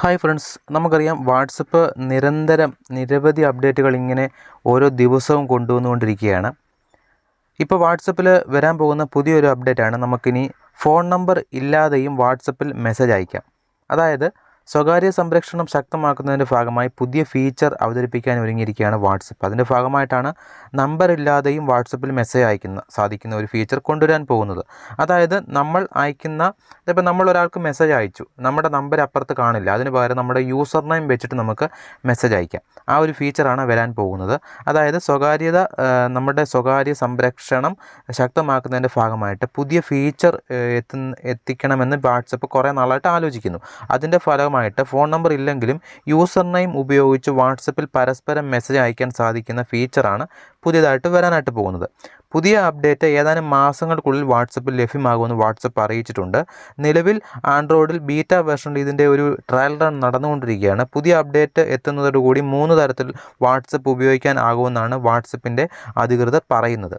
Hi friends നമുക്കറിയാം WhatsApp നിരന്തരം നിരവധി അപ്ഡേറ്റുകൾ ഇങ്ങനെ ഓരോ ദിവസവും കൊണ്ടുവന്നുകൊണ്ടിരിക്കുകയാണ്. ഇപ്പോൾ വാട്സപ്പിൽ വരാൻ പോകുന്ന പുതിയൊരു അപ്ഡേറ്റാണ് നമുക്കിനി ഫോൺ നമ്പർ ഇല്ലാതെയും വാട്സപ്പിൽ മെസ്സേജ് അയക്കാം. അതായത് സ്വകാര്യ സംരക്ഷണം ശക്തമാക്കുന്നതിന്റെ ഭാഗമായി പുതിയ ഫീച്ചർ അവതരിപ്പിക്കാൻ ഒരുങ്ങിയിരിക്കുകയാണ് വാട്സപ്പ് അതിന്റെ ഭാഗമായിട്ടാണ് നമ്പർ ഇല്ലാതെയും വാട്സപ്പിൽ മെസ്സേജ് അയക്കുന്ന സാധിക്കുന്ന ഒരു ഫീച്ചർ കൊണ്ടുവരാൻ പോകുന്നത്. അതായത് നമ്മൾ അയക്കുന്ന ഇപ്പോൾ നമ്മൾ ഒരാൾക്ക് മെസ്സേജ് അയച്ചു. നമ്മുടെ നമ്പർ അപ്പുറത്ത് കാണില്ല. അതിന് പകരം നമ്മുടെ യൂസർ നെയിം വെച്ചിട്ട് നമുക്ക് മെസ്സേജ് അയക്കാം. ആ ഒരു ഫീച്ചറാണ് വരാൻ പോകുന്നത്. അതായത് സ്വകാര്യത നമ്മുടെ സ്വകാര്യ സംരക്ഷണം ശക്തമാക്കുന്നതിന്റെ ഭാഗമായിട്ട് പുതിയ ഫീച്ചർ എത്തുന്ന എത്തിക്കണമെന്ന് വാട്സപ്പ് കുറേ നാളായിട്ട് ആലോചിക്കുന്നു. അതിന്റെ ഫലമായിട്ട് ഫോൺ നമ്പർ ഇല്ലെങ്കിലും യൂസർ നെയിം ഉപയോഗിച്ച് വാട്സപ്പിൽ പരസ്പരം മെസ്സേജ് അയക്കാൻ സാധിക്കുന്ന ഫീച്ചറാണ് പുതിയതായിട്ട് വരാനായിട്ട് പോകുന്നത്. പുതിയ അപ്ഡേറ്റ് ഏതാനും മാസങ്ങൾക്കുള്ളിൽ വാട്സപ്പിൽ ലഭ്യമാകുമെന്ന് വാട്സപ്പ് അറിയിച്ചിട്ടുണ്ട്. നിലവിൽ ആൻഡ്രോയിഡിൽ ബീറ്റ വേർഷനിൽ ഇതിന്റെ ഒരു ട്രയൽ റൺ നടന്നുകൊണ്ടിരിക്കുകയാണ്. പുതിയ അപ്ഡേറ്റ് എത്തുന്നതോടുകൂടി മൂന്ന് തരത്തിൽ വാട്സപ്പ് ഉപയോഗിക്കാൻ ആകുമെന്നാണ് വാട്സപ്പിന്റെ അധികൃതർ പറയുന്നത്.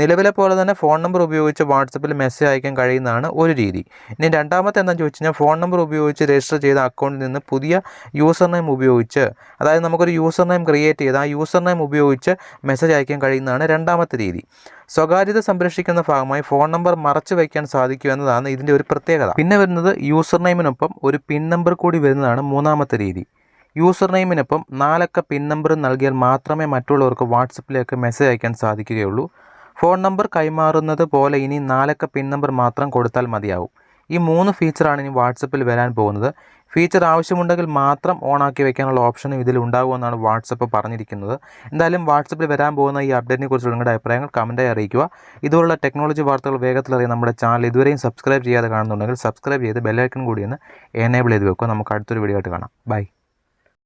നിലവിലെ പോലെ തന്നെ ഫോൺ നമ്പർ ഉപയോഗിച്ച് വാട്സപ്പിൽ മെസ്സേജ് അയക്കാൻ കഴിയുന്നതാണ് ഒരു രീതി. ഇനി രണ്ടാമത്തെ എന്താണെന്ന് ചോദിച്ചു കഴിഞ്ഞാൽ ഫോൺ നമ്പർ ഉപയോഗിച്ച് രജിസ്റ്റർ ചെയ്ത അക്കൗണ്ടിൽ നിന്ന് പുതിയ യൂസർ നെയിം ഉപയോഗിച്ച് അതായത് നമുക്കൊരു യൂസർ നെയിം ക്രിയേറ്റ് ചെയ്ത് ആ യൂസർ നെയിം ഉപയോഗിച്ച് മെസ്സേജ് അയക്കാൻ കഴിയുന്നതാണ് രണ്ടാമത്തെ രീതി. സ്വകാര്യത സംരക്ഷിക്കുന്ന ഭാഗമായി ഫോൺ നമ്പർ മറച്ചു വയ്ക്കാൻ സാധിക്കും എന്നതാണ് ഇതിന്റെ ഒരു പ്രത്യേകത. പിന്നെ വരുന്നത് യൂസർ നെയിമിനൊപ്പം ഒരു പിൻ നമ്പർ കൂടി വരുന്നതാണ് മൂന്നാമത്തെ രീതി. യൂസർ നെയിമിനൊപ്പം നാലക്ക പിൻ നമ്പർ നൽകിയാൽ മാത്രമേ മറ്റുള്ളവർക്ക് വാട്സപ്പിലേക്ക് മെസ്സേജ് അയക്കാൻ സാധിക്കുകയുള്ളൂ. ഫോൺ നമ്പർ കൈമാറുന്നത് പോലെ ഇനി നാലക്ക പിൻ നമ്പർ മാത്രം കൊടുത്താൽ മതിയാവും. ഈ മൂന്ന് ഫീച്ചറാണ് ഇനി വാട്സപ്പിൽ വരാൻ പോകുന്നത്. ഫീച്ചർ ആവശ്യമുണ്ടെങ്കിൽ മാത്രം ഓണാക്കി വെക്കാനുള്ള ഓപ്ഷനും ഇതിൽ ഉണ്ടാകുമെന്നാണ് വാട്സപ്പ് പറഞ്ഞിരിക്കുന്നത്. എന്തായാലും വാട്സപ്പിൽ വരാൻ പോകുന്ന ഈ അപ്ഡേറ്റിനെ കുറിച്ച് നിങ്ങളുടെ അഭിപ്രായങ്ങൾ കമന്റായി അറിയിക്കുക. ഇതുപോലുള്ള ടെക്നോളജി വാർത്തകൾ വേഗത്തിൽ അറിയാൻ നമ്മുടെ ചാനൽ ഇതുവരെയും സബ്സ്ക്രൈബ് ചെയ്യാതെ കാണുന്നുണ്ടെങ്കിൽ സബ്സ്ക്രൈബ് ചെയ്ത് ബെല്ലൈക്കൺ കൂടി ഒന്ന് എനേബിൾ ചെയ്ത് വെക്കുക. നമുക്ക് അടുത്തൊരു വീഡിയോ ആയിട്ട് കാണാം. ബൈ